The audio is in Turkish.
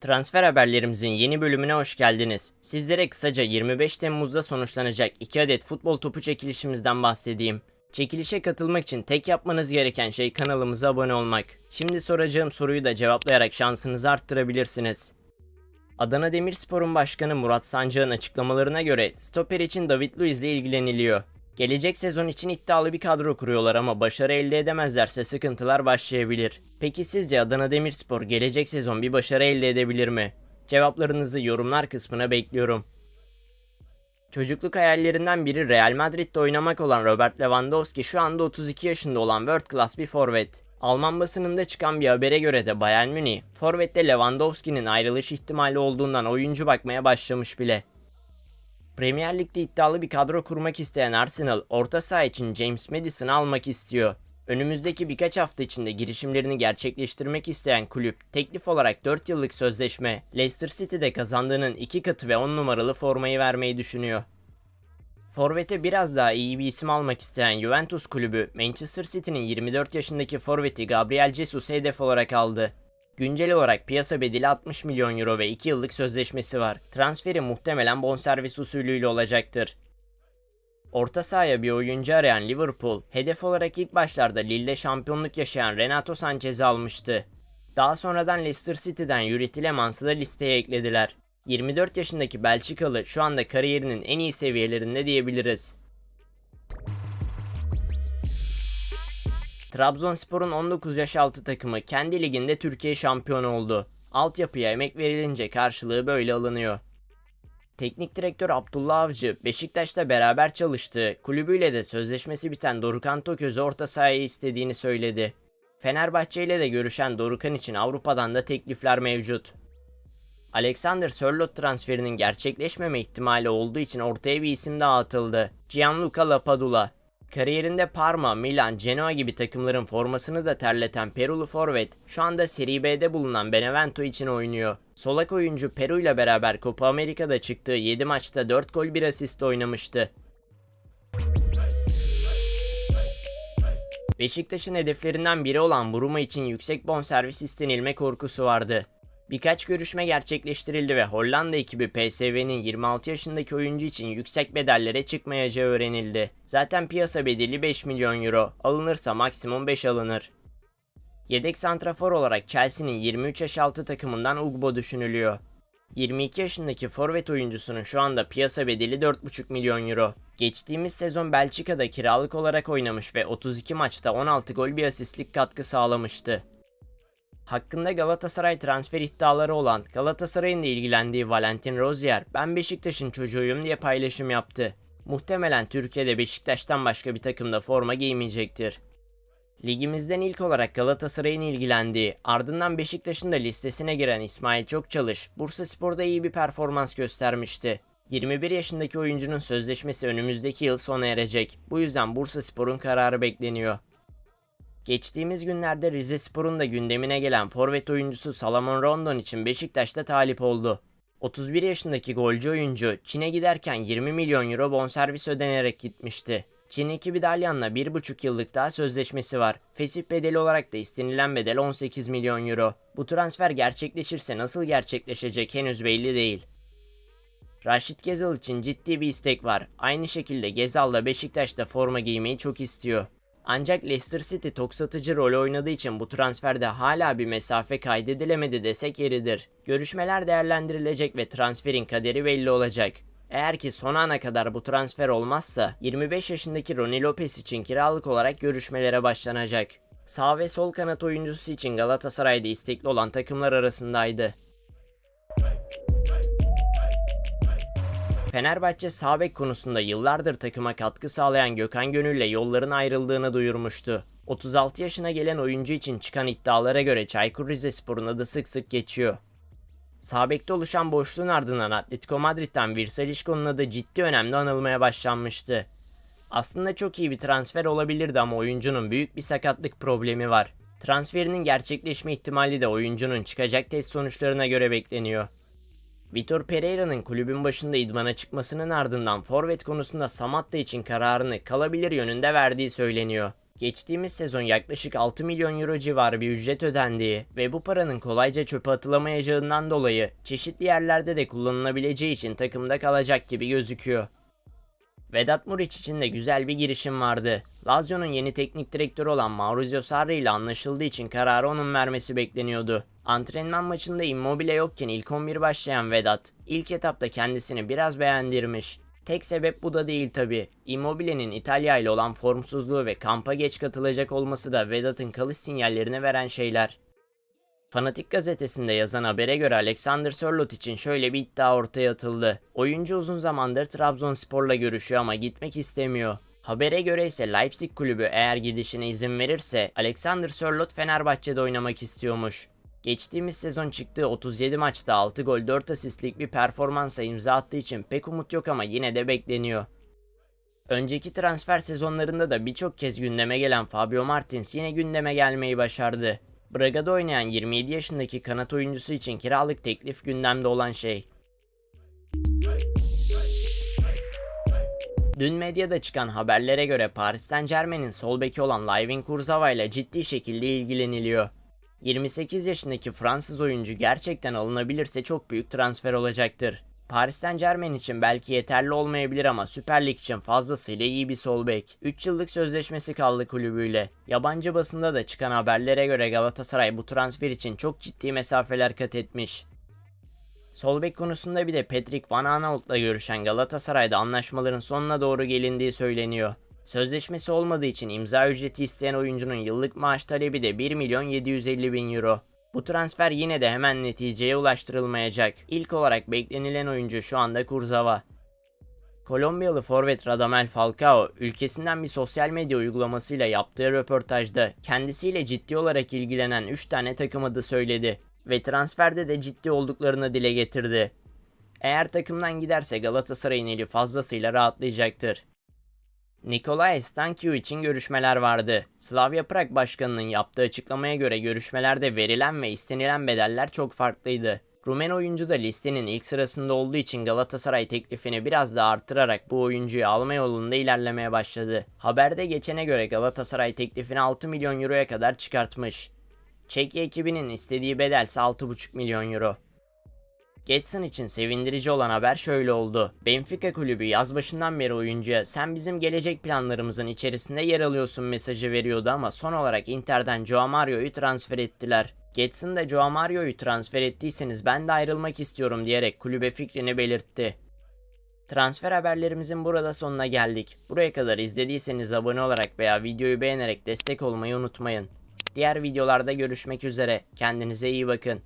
Transfer haberlerimizin yeni bölümüne hoş geldiniz. Sizlere kısaca 25 Temmuz'da sonuçlanacak 2 adet futbol topu çekilişimizden bahsedeyim. Çekilişe katılmak için tek yapmanız gereken şey kanalımıza abone olmak. Şimdi soracağım soruyu da cevaplayarak şansınızı arttırabilirsiniz. Adana Demirspor'un başkanı Murat Sancak'ın açıklamalarına göre stoper için David Luiz ile ilgileniliyor. Gelecek sezon için iddialı bir kadro kuruyorlar ama başarı elde edemezlerse sıkıntılar başlayabilir. Peki sizce Adana Demirspor gelecek sezon bir başarı elde edebilir mi? Cevaplarınızı yorumlar kısmına bekliyorum. Çocukluk hayallerinden biri Real Madrid'de oynamak olan Robert Lewandowski şu anda 32 yaşında olan world class bir forvet. Alman basınında çıkan bir habere göre de Bayern Münih, forvette Lewandowski'nin ayrılış ihtimali olduğundan oyuncu bakmaya başlamış bile. Premier Lig'de iddialı bir kadro kurmak isteyen Arsenal, orta saha için James Madison'ı almak istiyor. Önümüzdeki birkaç hafta içinde girişimlerini gerçekleştirmek isteyen kulüp, teklif olarak 4 yıllık sözleşme, Leicester City'de kazandığının 2 katı ve 10 numaralı formayı vermeyi düşünüyor. Forvet'e biraz daha iyi bir isim almak isteyen Juventus kulübü, Manchester City'nin 24 yaşındaki forveti Gabriel Jesus'u hedef olarak aldı. Güncel olarak piyasa bedeli 60 milyon euro ve 2 yıllık sözleşmesi var. Transferi muhtemelen bonservis usulüyle olacaktır. Orta sahaya bir oyuncu arayan Liverpool, hedef olarak ilk başlarda Lille'de şampiyonluk yaşayan Renato Sanchez'i almıştı. Daha sonradan Leicester City'den Yuri Tillemans'ı da listeye eklediler. 24 yaşındaki Belçikalı şu anda kariyerinin en iyi seviyelerinde diyebiliriz. Trabzonspor'un 19 yaş altı takımı kendi liginde Türkiye şampiyonu oldu. Altyapıya emek verilince karşılığı böyle alınıyor. Teknik direktör Abdullah Avcı, Beşiktaş'ta beraber çalıştığı, kulübüyle de sözleşmesi biten Dorukan Toköz'ü orta sahaya istediğini söyledi. Fenerbahçe ile de görüşen Dorukan için Avrupa'dan da teklifler mevcut. Alexander Sörloth transferinin gerçekleşmeme ihtimali olduğu için ortaya bir isim daha atıldı. Gianluca Lapadula. Kariyerinde Parma, Milan, Genoa gibi takımların formasını da terleten Perulu forvet şu anda Serie B'de bulunan Benevento için oynuyor. Solak oyuncu Peru ile beraber Copa Amerika'da çıktığı 7 maçta 4 gol 1 asist oynamıştı. Beşiktaş'ın hedeflerinden biri olan Buruma için yüksek bonservis istenilme korkusu vardı. Birkaç görüşme gerçekleştirildi ve Hollanda ekibi PSV'nin 26 yaşındaki oyuncu için yüksek bedellere çıkmayacağı öğrenildi. Zaten piyasa bedeli 5 milyon euro, alınırsa maksimum 5 alınır. Yedek santrafor olarak Chelsea'nin 23 yaş altı takımından Ugbo düşünülüyor. 22 yaşındaki forvet oyuncusunun şu anda piyasa bedeli 4,5 milyon euro. Geçtiğimiz sezon Belçika'da kiralık olarak oynamış ve 32 maçta 16 gol bir asistlik katkı sağlamıştı. Hakkında Galatasaray transfer iddiaları olan Galatasaray'ın da ilgilendiği Valentin Rozier, ben Beşiktaş'ın çocuğuyum diye paylaşım yaptı. Muhtemelen Türkiye'de Beşiktaş'tan başka bir takımda forma giymeyecektir. Ligimizden ilk olarak Galatasaray'ın ilgilendiği, ardından Beşiktaş'ın da listesine giren İsmail Çokçalış, Bursa Spor'da iyi bir performans göstermişti. 21 yaşındaki oyuncunun sözleşmesi önümüzdeki yıl sona erecek. Bu yüzden Bursa Spor'un kararı bekleniyor. Geçtiğimiz günlerde Rize Spor'un da gündemine gelen forvet oyuncusu Salomon Rondon için Beşiktaş'ta talip oldu. 31 yaşındaki golcü oyuncu Çin'e giderken 20 milyon euro bonservis ödenerek gitmişti. Çin ekibi Dalyan'la 1,5 yıllık daha sözleşmesi var. Fesih bedeli olarak da istenilen bedel 18 milyon euro. Bu transfer gerçekleşirse nasıl gerçekleşecek henüz belli değil. Raşit Gezal için ciddi bir istek var. Aynı şekilde Gezal da Beşiktaş'ta forma giymeyi çok istiyor. Ancak Leicester City toksatıcı rol oynadığı için bu transferde hala bir mesafe kaydedilemedi desek yeridir. Görüşmeler değerlendirilecek ve transferin kaderi belli olacak. Eğer ki son ana kadar bu transfer olmazsa 25 yaşındaki Ronnie Lopez için kiralık olarak görüşmelere başlanacak. Sağ ve sol kanat oyuncusu için Galatasaray'da istekli olan takımlar arasındaydı. Fenerbahçe sağ bek konusunda yıllardır takıma katkı sağlayan Gökhan Gönül'le yolların ayrıldığını duyurmuştu. 36 yaşına gelen oyuncu için çıkan iddialara göre Çaykur Rizespor'un adı sık sık geçiyor. Sağ bekte oluşan boşluğun ardından Atletico Madrid'den Virsalişko'nun adı ciddi önemli anılmaya başlanmıştı. Aslında çok iyi bir transfer olabilirdi ama oyuncunun büyük bir sakatlık problemi var. Transferinin gerçekleşme ihtimali de oyuncunun çıkacak test sonuçlarına göre bekleniyor. Vitor Pereira'nın kulübün başında idmana çıkmasının ardından forvet konusunda Samatta için kararını kalabilir yönünde verdiği söyleniyor. Geçtiğimiz sezon yaklaşık 6 milyon euro civarı bir ücret ödendiği ve bu paranın kolayca çöpe atılamayacağından dolayı çeşitli yerlerde de kullanılabileceği için takımda kalacak gibi gözüküyor. Vedat Muriç için de güzel bir girişim vardı. Lazio'nun yeni teknik direktörü olan Maurizio Sarri ile anlaşıldığı için kararı onun vermesi bekleniyordu. Antrenman maçında Immobile yokken ilk 11 başlayan Vedat, ilk etapta kendisini biraz beğendirmiş. Tek sebep bu da değil tabi. Immobile'nin İtalya ile olan formsuzluğu ve kampa geç katılacak olması da Vedat'ın kalış sinyallerini veren şeyler. Fanatik gazetesinde yazan habere göre Alexander Sörloth için şöyle bir iddia ortaya atıldı. Oyuncu uzun zamandır Trabzonspor'la görüşüyor ama gitmek istemiyor. Habere göre ise Leipzig kulübü eğer gidişine izin verirse Alexander Sörloth Fenerbahçe'de oynamak istiyormuş. Geçtiğimiz sezon çıktığı 37 maçta 6 gol 4 asistlik bir performansa imza attığı için pek umut yok ama yine de bekleniyor. Önceki transfer sezonlarında da birçok kez gündeme gelen Fabio Martins yine gündeme gelmeyi başardı. Braga'da oynayan 27 yaşındaki kanat oyuncusu için kiralık teklif gündemde olan şey. Dün medyada çıkan haberlere göre Paris Saint Germain'in sol beki olan Layvin Kurzawa ile ciddi şekilde ilgileniliyor. 28 yaşındaki Fransız oyuncu gerçekten alınabilirse çok büyük transfer olacaktır. Paris Saint Germain için belki yeterli olmayabilir ama Süper Lig için fazlasıyla iyi bir sol bek. 3 yıllık sözleşmesi kaldı kulübüyle. Yabancı basında da çıkan haberlere göre Galatasaray bu transfer için çok ciddi mesafeler kat etmiş. Sol bek konusunda bir de Patrick Van Aanholt'la görüşen Galatasaray'da anlaşmaların sonuna doğru gelindiği söyleniyor. Sözleşmesi olmadığı için imza ücreti isteyen oyuncunun yıllık maaş talebi de 1 milyon 750 bin euro. Bu transfer yine de hemen neticeye ulaştırılmayacak. İlk olarak beklenilen oyuncu şu anda Kurzawa. Kolombiyalı forvet Radamel Falcao, ülkesinden bir sosyal medya uygulamasıyla yaptığı röportajda kendisiyle ciddi olarak ilgilenen 3 tane takım adı söyledi ve transferde de ciddi olduklarını dile getirdi. Eğer takımdan giderse Galatasaray'ın eli fazlasıyla rahatlayacaktır. Nikolay Stankiu için görüşmeler vardı. Slavia Prag Başkanı'nın yaptığı açıklamaya göre görüşmelerde verilen ve istenilen bedeller çok farklıydı. Rumen oyuncu da listenin ilk sırasında olduğu için Galatasaray teklifini biraz daha artırarak bu oyuncuyu alma yolunda ilerlemeye başladı. Haberde geçene göre Galatasaray teklifini 6 milyon euroya kadar çıkartmış. Çekya ekibinin istediği bedel ise 6,5 milyon euro. Getson için sevindirici olan haber şöyle oldu. Benfica kulübü yaz başından beri oyuncuya sen bizim gelecek planlarımızın içerisinde yer alıyorsun mesajı veriyordu ama son olarak Inter'den Joao Mario'yu transfer ettiler. Getson da Joao Mario'yu transfer ettiyseniz ben de ayrılmak istiyorum diyerek kulübe fikrini belirtti. Transfer haberlerimizin burada sonuna geldik. Buraya kadar izlediyseniz abone olarak veya videoyu beğenerek destek olmayı unutmayın. Diğer videolarda görüşmek üzere. Kendinize iyi bakın.